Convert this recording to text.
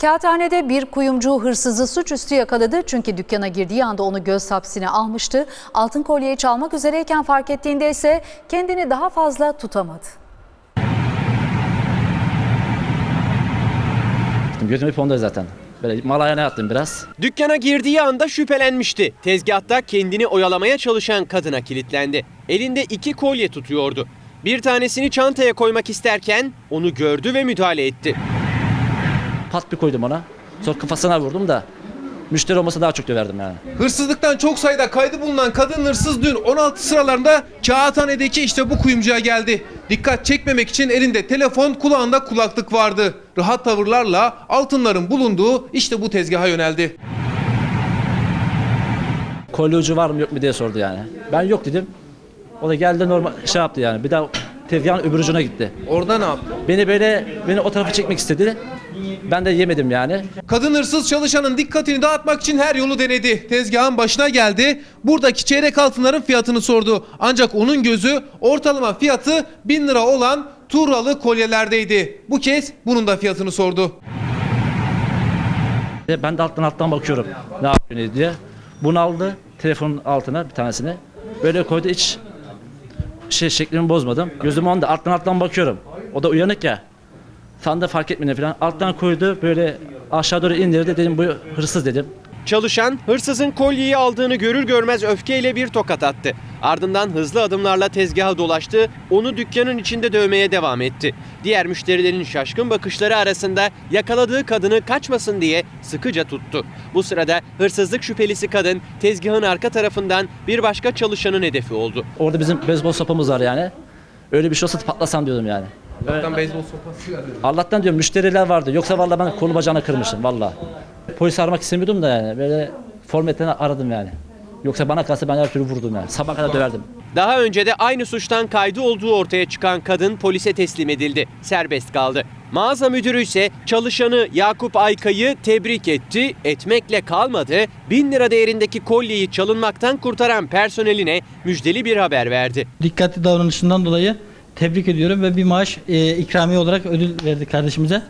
Kağıthanede bir kuyumcu hırsızı suçüstü yakaladı çünkü dükkana girdiği anda onu göz hapsine almıştı. Altın kolyeyi çalmak üzereyken fark ettiğinde ise kendini daha fazla tutamadı. Gözüm hep onda zaten. Böyle mal ayağına yattım biraz. Dükkana girdiği anda şüphelenmişti. Tezgahta kendini oyalamaya çalışan kadına kilitlendi. Elinde iki kolye tutuyordu. Bir tanesini çantaya koymak isterken onu gördü ve müdahale etti. Pat bir koydum ona. Sonra kafasına vurdum da müşteri olmasa daha çok döverdim yani. Hırsızlıktan çok sayıda kaydı bulunan kadın hırsız dün 16 sıralarında Kağıthane'deki işte bu kuyumcuya geldi. Dikkat çekmemek için elinde telefon, kulağında kulaklık vardı. Rahat tavırlarla altınların bulunduğu işte bu tezgaha yöneldi. Kolye ucu var mı yok mu diye sordu yani. Ben yok dedim. O da geldi normal şey yaptı yani. Bir daha tezgahın öbür ucuna gitti. Orada ne yaptı? Beni böyle beni o tarafa çekmek istedi. Ben de yemedim yani. Kadın hırsız çalışanın dikkatini dağıtmak için her yolu denedi. Tezgahın başına geldi. Buradaki çeyrek altınların fiyatını sordu. Ancak onun gözü ortalama fiyatı 1000 lira olan Tuğralı kolyelerdeydi. Bu kez bunun da fiyatını sordu. E, Ben de alttan alttan bakıyorum. Ne yapıyor diye. Bunu aldı telefonun altına bir tanesini. Böyle koydu hiç şey şeklimi bozmadım. Gözüm onda alttan alttan bakıyorum. O da uyanık ya. Sandı fark etmedi falan. Alttan koydu böyle aşağı doğru indirdi dedim bu hırsız dedim. Çalışan hırsızın kolyeyi aldığını görür görmez öfkeyle bir tokat attı. Ardından hızlı adımlarla tezgaha dolaştı, onu dükkanın içinde dövmeye devam etti. Diğer müşterilerin şaşkın bakışları arasında yakaladığı kadını kaçmasın diye sıkıca tuttu. Bu sırada hırsızlık şüphelisi kadın tezgahın arka tarafından bir başka çalışanın hedefi oldu. Orada bizim beyzbol sopamız var yani. Öyle bir şey olsa patlasam diyordum yani. Allah'tan beyzbol sopası geldi. Allah'tan diyorum müşteriler vardı. Yoksa vallahi ben kolu bacağını kırmışım vallahi. Polis aramak istemiyordum da yani. Böyle formetten aradım yani. Yoksa bana kalsa ben her türlü vurdum yani. Sabah kadar döverdim. Daha önce de aynı suçtan kaydı olduğu ortaya çıkan kadın polise teslim edildi. Serbest kaldı. Mağaza müdürü ise çalışanı Yakup Ayka'yı tebrik etti, etmekle kalmadı. 1000 lira değerindeki kolyeyi çalınmaktan kurtaran personeline müjdeli bir haber verdi. dikkatli davranışından dolayı tebrik ediyorum ve bir maaş e, ikramiye olarak ödül verdik kardeşimize.